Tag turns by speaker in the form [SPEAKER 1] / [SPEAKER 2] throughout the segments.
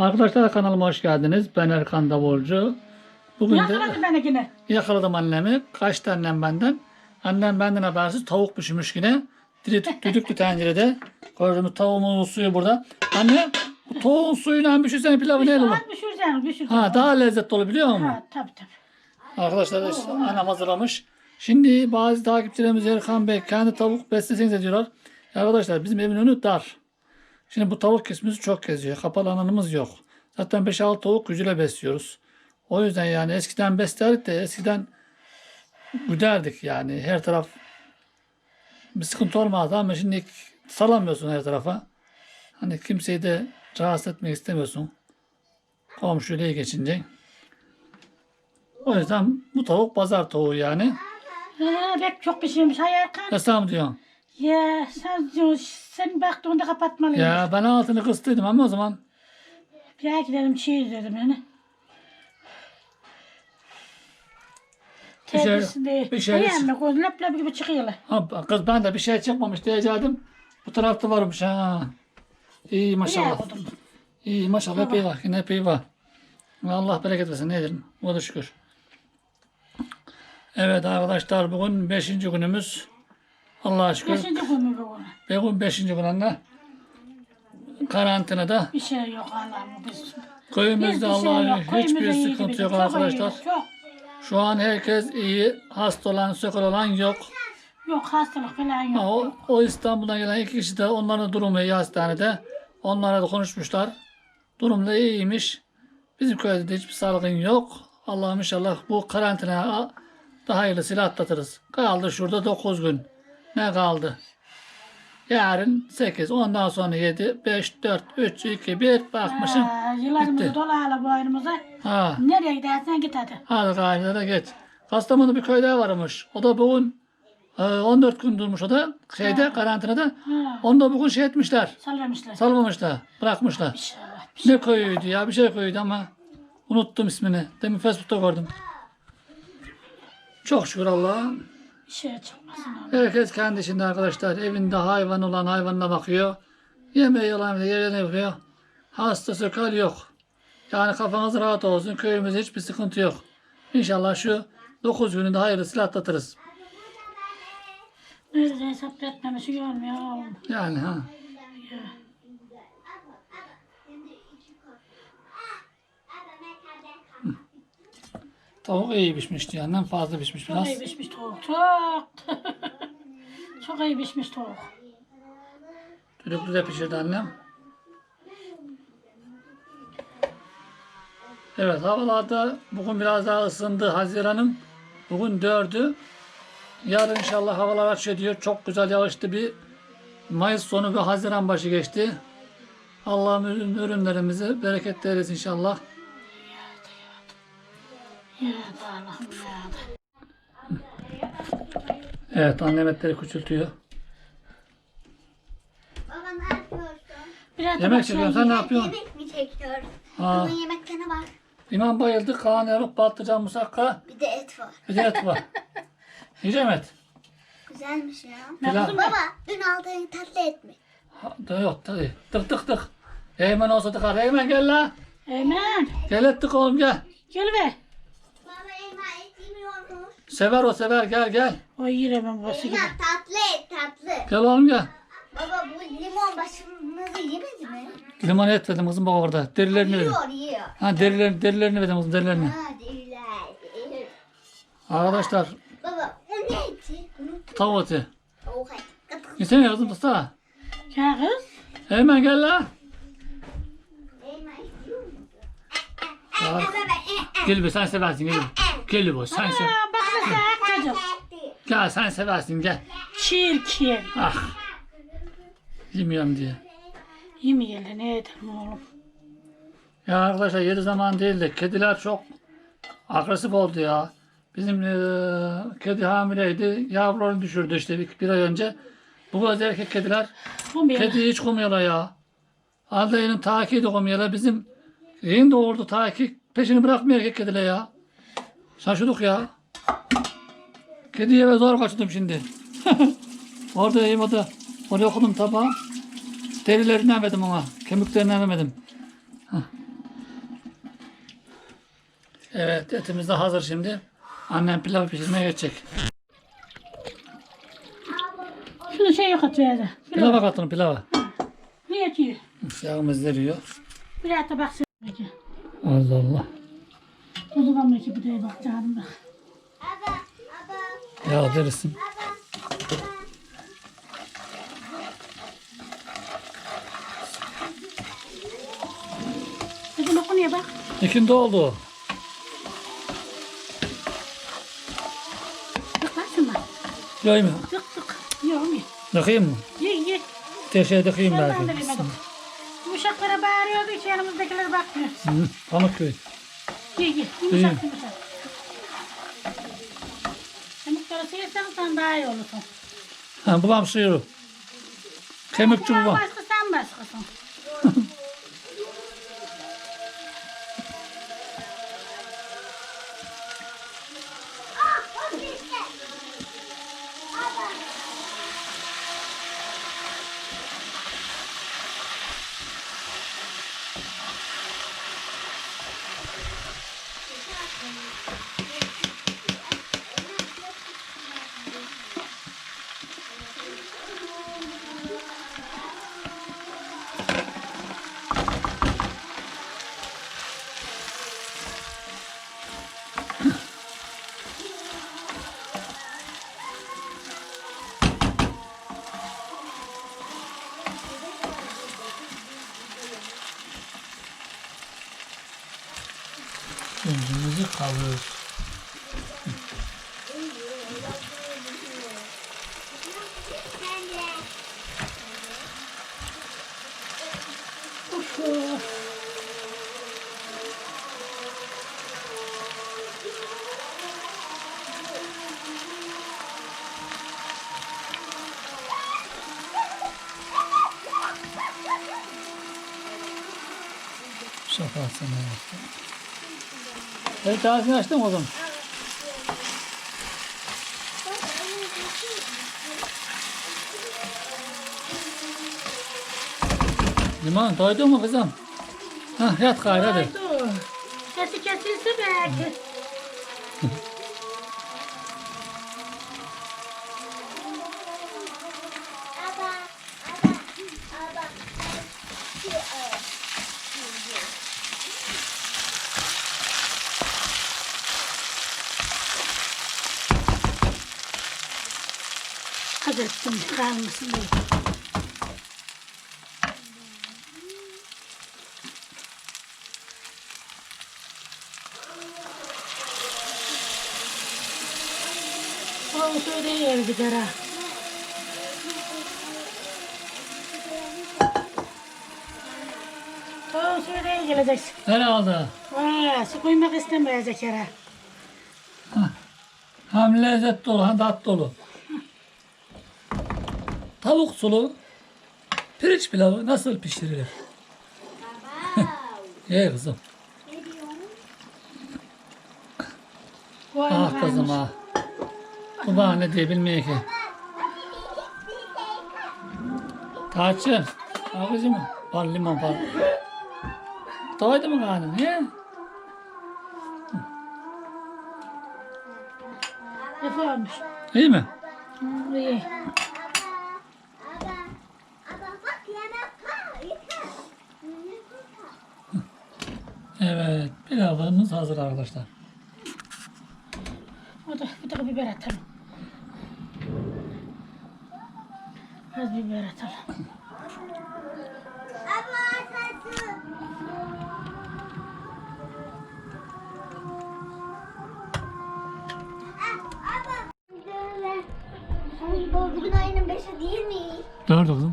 [SPEAKER 1] Arkadaşlar kanalıma hoş geldiniz. Ben Erkan Davulcu. Bugün de
[SPEAKER 2] Yakaladı beni yine.
[SPEAKER 1] yakaladım annemi. Kaçtı annem benden. Annem benden habersiz tavuk pişirmiş yine. Diri düdüklü tencerede. Gördüğümüz tavuğumun suyu burada. Anne bu tavuğun suyuyla pişirsene pilavı ne olur?
[SPEAKER 2] Az pişireceksin, pişireceksin.
[SPEAKER 1] Ha daha lezzetli olur biliyor musun?
[SPEAKER 2] Ha, tabii tabii.
[SPEAKER 1] Arkadaşlar işte annem hazırlamış. Şimdi bazı takipçilerimiz Erkan Bey kendi tavuk besleseniz diyorlar. Arkadaşlar bizim evin önü dar. Şimdi bu tavuk kesimiz çok geziyor. Kapalı alanımız yok. Zaten 5-6 tavuk gücüyle besliyoruz. O yüzden yani eskiden beslerdik de eskiden güderdik yani her taraf bir sıkıntı olmazdı ama şimdi salamıyorsun her tarafa. Hani kimseyi de rahatsız etmek istemiyorsun. Komşuyla iyi geçince. O yüzden bu tavuk pazar tavuğu yani.
[SPEAKER 2] Ha, pek çok pişirmiş. Hay Erkan.
[SPEAKER 1] Esam diyorsun.
[SPEAKER 2] Ya sen, sen baktığında kapatmalıyım.
[SPEAKER 1] Ya ben altını kıstıydım ama o zaman
[SPEAKER 2] Bir gidelim çiğ dedim yani.
[SPEAKER 1] Bir şey- bir şey-
[SPEAKER 2] Beğenme, göz lep lep gibi çıkıyorlar.
[SPEAKER 1] ha, kız ben de bir şey çıkmamış diyecektim. Bu tarafta varmış ha. İyi maşallah. İyi maşallah hep iyi var. Yine hep iyi var. Allah bereket versin ne diyelim. O da şükür. Evet arkadaşlar bugün 5. günümüz. Allah'a şükür.
[SPEAKER 2] Beşinci gün mü bu?
[SPEAKER 1] Bugün 5. gün anne. Karantinada.
[SPEAKER 2] Bir şey yok Allah'ım biz.
[SPEAKER 1] Köyümüzde
[SPEAKER 2] şey
[SPEAKER 1] Allah'a hiçbir sıkıntı yok
[SPEAKER 2] Çok
[SPEAKER 1] arkadaşlar.
[SPEAKER 2] iyi, Çok.
[SPEAKER 1] Şu an herkes iyi. Hasta olan, sökül olan yok.
[SPEAKER 2] Yok hastalık falan
[SPEAKER 1] Ha,
[SPEAKER 2] yok.
[SPEAKER 1] o, o İstanbul'dan gelen iki kişi de onların durumu iyi hastanede. Onlara da konuşmuşlar. Durum da iyiymiş. Bizim köyde de hiçbir salgın yok. Allah'ım inşallah bu karantina daha hayırlısıyla atlatırız. Kaldı şurada 9 gün. Ne kaldı? Yarın 8, ondan sonra 7, 5, 4, 3, 2, 1 bakmışım.
[SPEAKER 2] Ha, yıllarımızı
[SPEAKER 1] Bitti.
[SPEAKER 2] dolayla boynumuza.
[SPEAKER 1] Ha,
[SPEAKER 2] Nereye gidersen git hadi.
[SPEAKER 1] hadi gayrı git. Kastamonu bir köyde varmış. O da bugün e, 14 gün durmuş o da şeyde karantinada.
[SPEAKER 2] Ha,
[SPEAKER 1] Onu da bugün şey etmişler.
[SPEAKER 2] sallamışlar.
[SPEAKER 1] Salmamışlar. Bırakmışlar.
[SPEAKER 2] İnşallah.
[SPEAKER 1] Ne köyüydü ya? Bir şey köyüydü ama unuttum ismini. Demin Facebook'ta gördüm. Çok şükür Allah'a.
[SPEAKER 2] Şey çıkmasın.
[SPEAKER 1] Herkes kendi işinde arkadaşlar. Evinde hayvan olan hayvanına bakıyor. Yemeği olan yerine bakıyor. Hastası kal yok. Yani kafanız rahat olsun. Köyümüzde hiçbir sıkıntı yok. İnşallah şu 9 gününde hayırlısıyla atlatırız.
[SPEAKER 2] Nerede hesap etmemesi görmüyor oğlum.
[SPEAKER 1] Yani ha.
[SPEAKER 2] Ya.
[SPEAKER 1] Tavuk iyi pişmişti annem fazla pişmiş
[SPEAKER 2] Çok
[SPEAKER 1] biraz.
[SPEAKER 2] iyi pişmiş tavuk. Çok. Çok iyi pişmiş tavuk.
[SPEAKER 1] Düdüklü de pişirdi annem. Evet havalarda bugün biraz daha ısındı Haziran'ın. Bugün dördü. Yarın inşallah havalar açıyor diyor. Çok güzel yağışlı bir Mayıs sonu ve Haziran başı geçti. Allah'ım ürün, ürünlerimizi bereketleriz inşallah.
[SPEAKER 2] Ya da Allah'ım ya da.
[SPEAKER 1] Evet annem etleri küçültüyor.
[SPEAKER 3] Baba ne yapıyorsun?
[SPEAKER 2] Biraz
[SPEAKER 1] Yemek
[SPEAKER 2] bak
[SPEAKER 1] çekiyorum
[SPEAKER 2] sen
[SPEAKER 1] ne yapıyorsun?
[SPEAKER 3] Yemek mi çekiyoruz?
[SPEAKER 1] Ha,
[SPEAKER 3] Bunun yemeklerine bak.
[SPEAKER 1] İmam bayıldı. Kaan yarık patlıcan musakka.
[SPEAKER 3] Bir de et var.
[SPEAKER 1] Bir de et var. Yiyeceğim et.
[SPEAKER 3] Güzelmiş ya.
[SPEAKER 2] Ne
[SPEAKER 1] Pilav.
[SPEAKER 3] Baba dün aldığın tatlı et mi?
[SPEAKER 1] Ha, da yok tabii. Tık tık tık. Eymen olsa tıkar. Eymen gel la.
[SPEAKER 2] Eymen.
[SPEAKER 1] Gel ettik oğlum gel.
[SPEAKER 2] Gel be.
[SPEAKER 3] Baba elma et yemiyormuş.
[SPEAKER 1] Sever o sever gel gel.
[SPEAKER 2] O yer hemen babası gibi.
[SPEAKER 3] Elma tatlı et tatlı.
[SPEAKER 1] Gel oğlum gel.
[SPEAKER 3] Baba bu limon başımızı yemedi mi?
[SPEAKER 1] Limon et verdim kızım bak orada. Derilerini.
[SPEAKER 3] Yiyor yiyor.
[SPEAKER 1] Ha derilerini, derilerini verdim kızım derilerini.
[SPEAKER 3] Ha değil.
[SPEAKER 1] Arkadaşlar
[SPEAKER 3] Baba o ne eti?
[SPEAKER 1] Tavuk eti.
[SPEAKER 3] Tavuk et. Kıt
[SPEAKER 1] Yesene kızım tutsana.
[SPEAKER 2] Ya kız.
[SPEAKER 1] Eymen gel la. Gel be sen seversin gel. Gel bu sen sev.
[SPEAKER 2] Çocuk.
[SPEAKER 3] e.
[SPEAKER 1] Gel sen seversin gel.
[SPEAKER 2] Çirkin.
[SPEAKER 1] Ah. Yemiyorum diye.
[SPEAKER 2] Yemeyelim ne edelim oğlum.
[SPEAKER 1] Ya arkadaşlar yedi zaman değil de kediler çok agresif oldu ya. Bizim eee, kedi hamileydi. Yavrularını düşürdü işte bir, bir ay önce. Bu kadar erkek kediler
[SPEAKER 2] bir
[SPEAKER 1] kedi hiç komuyorlar ya. Aldayının takiyi de komuyorlar. Bizim yeni doğurdu taki peşini bırakmıyor erkek kediler ya. Şaşırdık ya. Kediye eve zor kaçtım şimdi. Orada yemedim. Oraya okudum tabağı. Derilerinden verdim ama. Kemiklerinden vermedim. Hah. Evet etimiz de hazır şimdi. Annem pilav pişirmeye geçecek.
[SPEAKER 2] Şunu şey yok atıyor.
[SPEAKER 1] Pilava katın pilava.
[SPEAKER 2] Ne yatıyor?
[SPEAKER 1] Yağımız eriyor.
[SPEAKER 2] Biraz da baksın.
[SPEAKER 1] Allah Allah.
[SPEAKER 2] Tuzu var mı ki bir de bak
[SPEAKER 3] aba,
[SPEAKER 1] Yağ derisin.
[SPEAKER 3] aba, aba.
[SPEAKER 2] Kızım okunuyor bak.
[SPEAKER 1] İkindi oldu.
[SPEAKER 2] Bak şuna.
[SPEAKER 1] Yoy mu?
[SPEAKER 2] Tık tık. Yok mu?
[SPEAKER 1] Dökeyim mi?
[SPEAKER 2] Ye ye.
[SPEAKER 1] Teşeğe dökeyim belki.
[SPEAKER 2] de yemedim. Uşaklara bağırıyordu hiç yanımızdakiler bakmıyor.
[SPEAKER 1] Hı, Pamukköy.
[SPEAKER 2] Ye ye. Yumuşak yumuşak. Sen daha iyi olursun.
[SPEAKER 1] Ha, babam sıyırı. Kemikçi
[SPEAKER 2] başka sen başkasın.
[SPEAKER 1] Şafasını yaptım. Evet ağzını açtım o zaman. Limon doydun mu kızım? Hah yat gayrı hadi.
[SPEAKER 2] Sesi kesilse belki. Az ettim kalmasın diye. O şöyle yer gider ha. O şöyle gelecek.
[SPEAKER 1] Herhalde.
[SPEAKER 2] Vay, su koymak istemeyecek yere.
[SPEAKER 1] Hem lezzet dolu hem tat dolu. Tavuk sulu pirinç pilavı nasıl pişirilir? Ye kızım.
[SPEAKER 2] Vay,
[SPEAKER 1] Ah kızım ah. Bu bana ne diye bilmiyor ki. Tarçın. Kızım. Al limon al. Doydu mu karnın?
[SPEAKER 2] Efe olmuş.
[SPEAKER 1] İyi mi?
[SPEAKER 2] İyi.
[SPEAKER 3] aba, aba. Bak yemek var, yeter.
[SPEAKER 1] Evet. Pilavımız hazır arkadaşlar.
[SPEAKER 2] O da bir de biber atalım. Az biber atalım.
[SPEAKER 3] Bugün ayının beşi değil mi?
[SPEAKER 1] Dört kızım.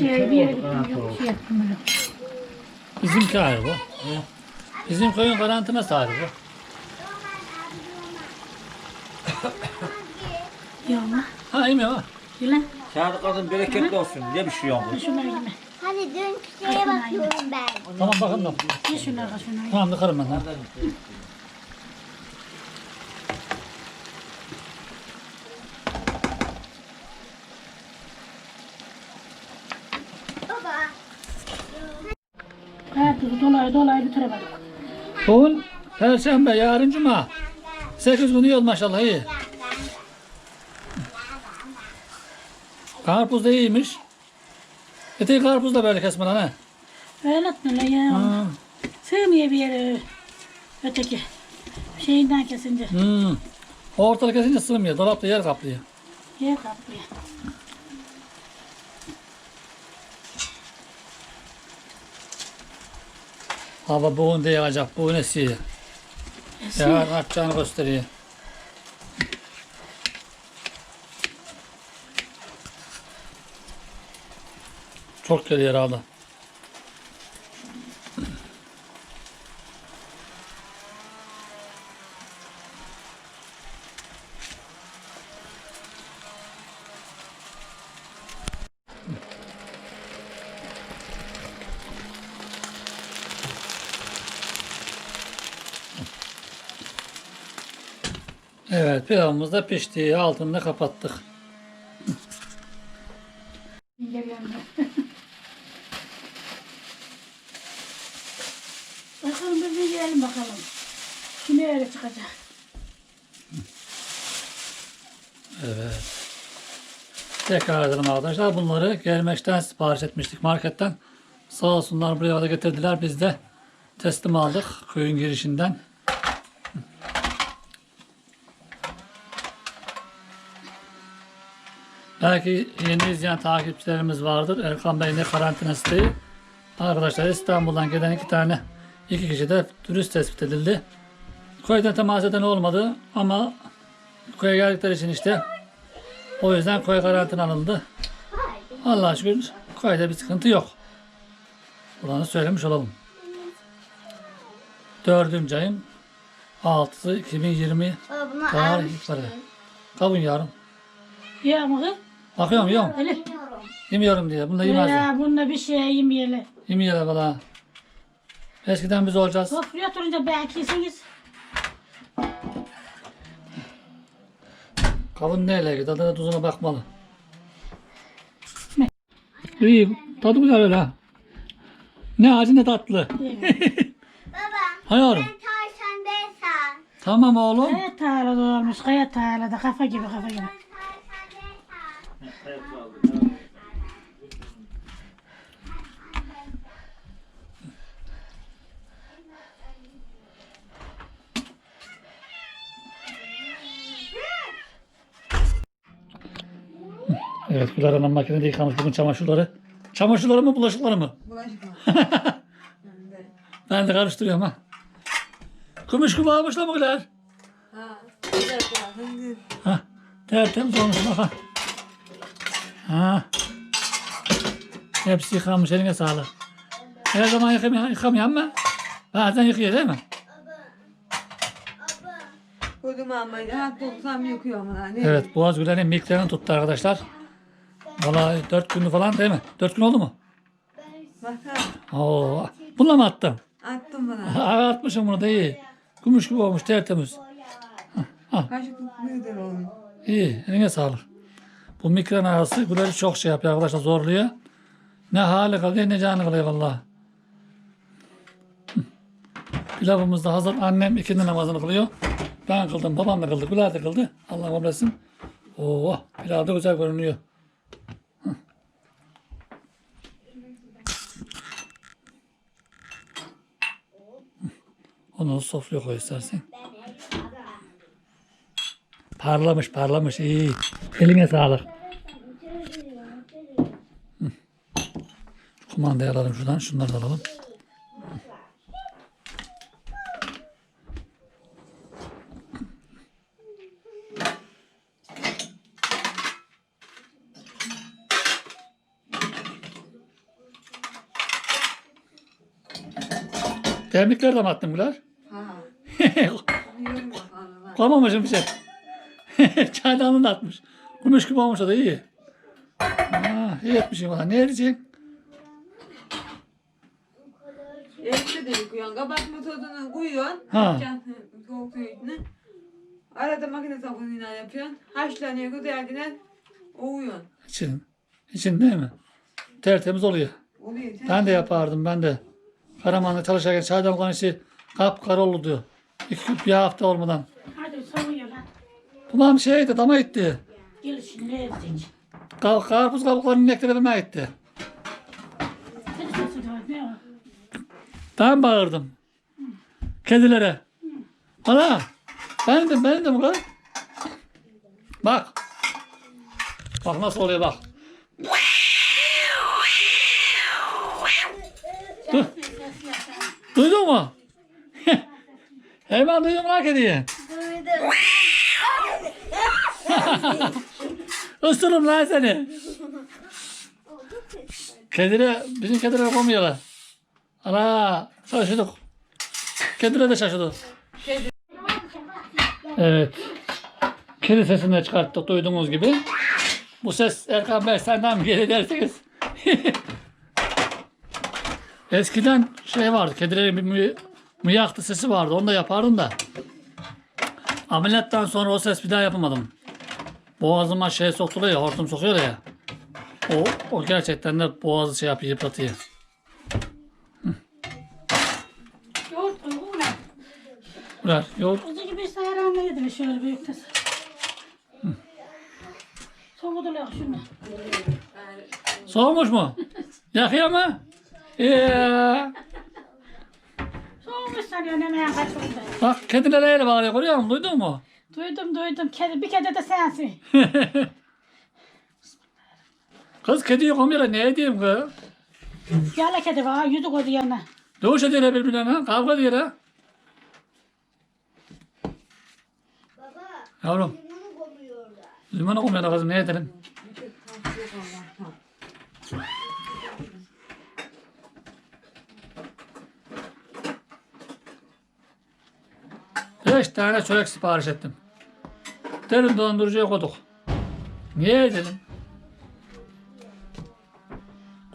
[SPEAKER 2] Oturuyorum bir şey bir yere gittim yok şey yaptım öyle.
[SPEAKER 1] Bizimki ayrı bu. Bizim köyün karantinası ayrı bu.
[SPEAKER 2] Yolma.
[SPEAKER 1] Ha iyi mi o?
[SPEAKER 2] Yılan.
[SPEAKER 4] Kağıdı kadın bereketli olsun diye bir şey olmuş.
[SPEAKER 2] Şunları yeme.
[SPEAKER 3] Hani dün şeye bakıyorum ben.
[SPEAKER 1] Tamam bakın da.
[SPEAKER 2] Ye şunları şunları.
[SPEAKER 1] Tamam tıkarım ben lan.
[SPEAKER 3] Baba.
[SPEAKER 2] Hayatı bitiremedik.
[SPEAKER 1] Bugün Perşembe, yarın Cuma. 8 günü yol maşallah iyi. Karpuz da iyiymiş. Öteki karpuz da böyle kesme lan ha.
[SPEAKER 2] Öyle etme ya.
[SPEAKER 1] Ha.
[SPEAKER 2] Sığmıyor bir yere öteki. Şeyinden kesince.
[SPEAKER 1] Hmm. Ortalık kesince sığmıyor. Dolapta yer kaplıyor.
[SPEAKER 2] Yer kaplıyor.
[SPEAKER 1] Hava bugün de yağacak. Bugün esiyor. Yarın artacağını gösteriyor. Çok geliyor herhalde. Evet pilavımız da pişti. Altını da kapattık.
[SPEAKER 2] Bakalım bir yiyelim bakalım. Şimdi öyle çıkacak.
[SPEAKER 1] Evet. Tekrar edelim arkadaşlar. Bunları gelmekten sipariş etmiştik marketten. Sağ olsunlar buraya da getirdiler. Biz de teslim aldık köyün girişinden. Belki yeni izleyen takipçilerimiz vardır. Erkan Bey ne karantinası değil. Arkadaşlar İstanbul'dan gelen iki tane iki kişi de turist tespit edildi. Köyden temas eden olmadı ama köye geldikleri için işte o yüzden köy karantina alındı. Allah'a şükür köyde bir sıkıntı yok. Bunu söylemiş olalım. Dördüncü ayın 6'sı 2020
[SPEAKER 3] Baba bunu
[SPEAKER 1] tarih itibariyle. Kavun yarım.
[SPEAKER 2] Ya mı?
[SPEAKER 1] Bakıyorum yiyorum.
[SPEAKER 2] Öyle.
[SPEAKER 1] Yemiyorum diye. Bunu da yemezler.
[SPEAKER 2] Ya bununla bir şey yemeyelim.
[SPEAKER 1] Yemiyorlar valla. Eskiden biz olacağız.
[SPEAKER 2] Sofraya oturunca belki yesiniz.
[SPEAKER 1] Kavun neyle gidiyor? Tadına tuzuna bakmalı. İyi. Tadı güzel öyle ha. Ne acı ne tatlı.
[SPEAKER 3] Baba.
[SPEAKER 1] Hayırım.
[SPEAKER 3] Ben tavşan değilsen.
[SPEAKER 1] Tamam oğlum.
[SPEAKER 2] Kaya tarlada olmuş. Kaya tarlada kafa gibi kafa gibi.
[SPEAKER 1] Evet Güler Hanım makinede yıkamış bugün çamaşırları. Çamaşırları mı bulaşıkları mı?
[SPEAKER 5] Bulaşık mı?
[SPEAKER 1] Ben de karıştırıyorum ha. Kumuş gibi almışlar mı Güler?
[SPEAKER 5] Ha.
[SPEAKER 1] Ha, tertemiz olmuş bak ha. Ha. Hepsi yıkanmış eline sağlık. Her zaman yıkamıyor, yıkamıyor ama bazen yıkıyor değil mi?
[SPEAKER 5] Kodum almayı ha doksam yıkıyorum lan. Ne?
[SPEAKER 1] Evet Boğaz Güler'in miklerini tuttu arkadaşlar. Valla dört günü falan değil mi? Dört gün oldu mu?
[SPEAKER 5] Bak ha.
[SPEAKER 1] Oo. Bununla mı attın?
[SPEAKER 5] Attım bana.
[SPEAKER 1] Ağartmışım bunu da iyi. Gümüş gibi olmuş tertemiz.
[SPEAKER 5] Kaşık güzel olmuş.
[SPEAKER 1] İyi eline sağlık. Bu migren ağrısı Güler'i çok şey yapıyor arkadaşlar zorluyor. Ne hali kalıyor ne canı kalıyor valla. Pilavımız da hazır. Annem ikindi namazını kılıyor. Ben kıldım. Babam da kıldı. Güler de kıldı. Allah kabul etsin. Oo, pilav da güzel görünüyor. Onu sofraya koy istersen. Parlamış parlamış iyi. Eline sağlık. Kumandayı alalım şuradan. Şunları da alalım. Demlikleri de mi attın Güler?
[SPEAKER 5] Ha.
[SPEAKER 1] Koymamışım bir şey. Çaydanlığını da atmış. Gümüş gibi olmuş o da iyi. Ha, iyi etmişim valla. Ne edeceksin?
[SPEAKER 5] Evde de yıkıyorsun. Kabartma tozunu koyuyorsun.
[SPEAKER 1] Ha.
[SPEAKER 5] Can- Soğuk suyun içine. Arada makine sabunuyla yapıyorsun. Haşlanıyor güzelce. Ovuyorsun.
[SPEAKER 1] İçin. İçin değil mi? Tertemiz oluyor.
[SPEAKER 5] Oluyor.
[SPEAKER 1] Ben de yapardım ben de. Karaman'da çalışırken çaydanlığın içi kapkara oldu diyor. İki, bir hafta olmadan.
[SPEAKER 2] Hadi soğuyor lan.
[SPEAKER 1] Babam şeydi dama gitti.
[SPEAKER 2] Gel şimdi ne edecek?
[SPEAKER 1] Ka- karpuz kabuklarını ineklere vermeye gitti. Ben bağırdım. Kedilere. Ana. Ben de ben de bu kadar. Bak. Bak nasıl oluyor bak. Duydun mu? Hemen duydum lan kediyi.
[SPEAKER 3] Duydum.
[SPEAKER 1] Isırırım lan seni. Kedire, bizim kedilere koymuyorlar. Ana şaşırdık. Kedire de şaşırdı. Evet. Kedi sesini de çıkarttık duyduğunuz gibi. Bu ses Erkan Bey senden mi geliyor derseniz. Eskiden şey vardı. Kedilerin bir mı, mıyaktı sesi vardı. Onu da yapardım da. Ameliyattan sonra o ses bir daha yapamadım. Boğazıma şey sokuluyor ya, hortum sokuyor ya. O, o gerçekten de boğazı şey yapıyor, yıpratıyor.
[SPEAKER 2] Yoğurt koy ulan.
[SPEAKER 1] Ulan yoğurt.
[SPEAKER 2] Kuzu gibi sayıran ne yedim şöyle büyük tas. Soğudular şunu.
[SPEAKER 1] Soğumuş mu? Yakıyor mu? Ee,
[SPEAKER 2] Soğumuş sanıyor nemeye kaçırdı.
[SPEAKER 1] bak kediler öyle bağırıyor görüyor musun? Duydun mu?
[SPEAKER 2] Duydum duydum. Kedi, bir kedi de sensin.
[SPEAKER 1] Kız kediyi komuyor ne diyeyim kız?
[SPEAKER 2] Yala kedi var. Yüzü koydu yanına.
[SPEAKER 1] Dövüş ediyorlar birbirlerine. Kavga ediyorlar.
[SPEAKER 3] Baba.
[SPEAKER 1] Yavrum.
[SPEAKER 3] Limonu koyuyorlar.
[SPEAKER 1] Limonu komuyor kızım ne edelim? Beş tane çörek sipariş ettim. Derin dondurucuya koyduk. Niye edelim?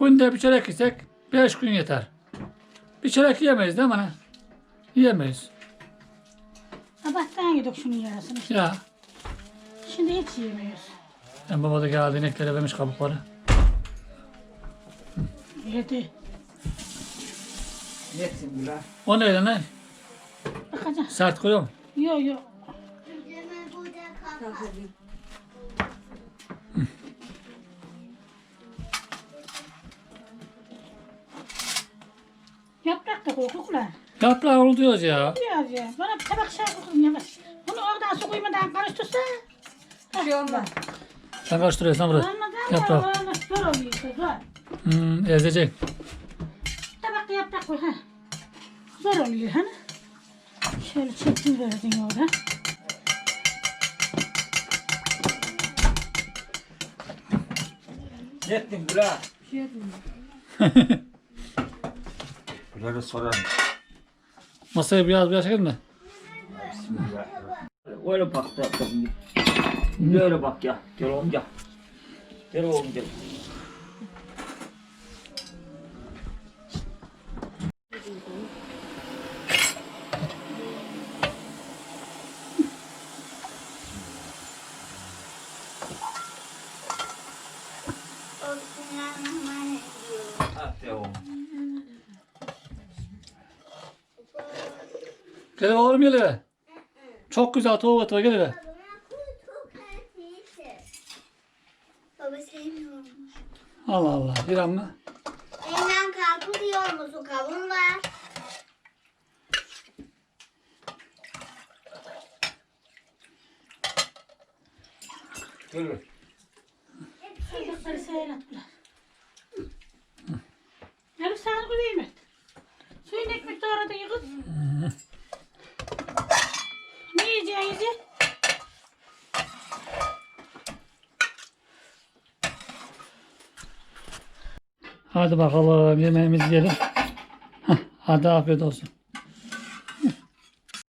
[SPEAKER 1] Günde bir çörek yesek beş gün yeter. Bir çörek yiyemeyiz değil mi ana? Yiyemeyiz.
[SPEAKER 2] Sabahtan yedik şunun yarısını.
[SPEAKER 1] Ya
[SPEAKER 2] Şimdi hiç yemiyoruz.
[SPEAKER 1] en baba da geldi ineklere vermiş kabukları.
[SPEAKER 2] Yedi.
[SPEAKER 4] Netsin Güler.
[SPEAKER 1] O neydi ne? Sert koyuyor mu?
[SPEAKER 2] Yok yok. Yaprak da koy kukla.
[SPEAKER 1] Yaprağı ol diyoruz ya.
[SPEAKER 2] Biraz ya. Bana bir tabak şey koyayım yavaş. Bunu oradan su koymadan karıştırsa.
[SPEAKER 5] Bir şey olmaz.
[SPEAKER 1] Sen karıştırıyorsan buraya.
[SPEAKER 2] Olmadan
[SPEAKER 1] Yaprağı.
[SPEAKER 2] olmaz. Zor oluyor zor.
[SPEAKER 1] Hmm, ezecek.
[SPEAKER 2] Tabakta yaprak koy ha. Zor oluyor hani. Şöyle çektim verdin orada.
[SPEAKER 4] Netsin Güler.
[SPEAKER 5] Bir şey etmiyor.
[SPEAKER 4] Güler'e sorarım.
[SPEAKER 1] Masayı biraz biraz çekelim de.
[SPEAKER 4] Öyle bak da kızım. Böyle bak ya. Gel oğlum gel. Gel oğlum gel. de oğlum.
[SPEAKER 1] Gel oğlum gel eve. Çok güzel tavuk eti var gel eve.
[SPEAKER 3] Baba.
[SPEAKER 1] Allah Allah. Bir amma.
[SPEAKER 3] Elinden yiyor musun? Kavun var.
[SPEAKER 4] Dur.
[SPEAKER 2] Çocukları seyrettiler. Yarım saat koyayım et. Suyun ekmek doğradı yıkız. Ne yiyeceğiniz ye?
[SPEAKER 1] Hadi bakalım yemeğimizi yiyelim. Hadi afiyet olsun.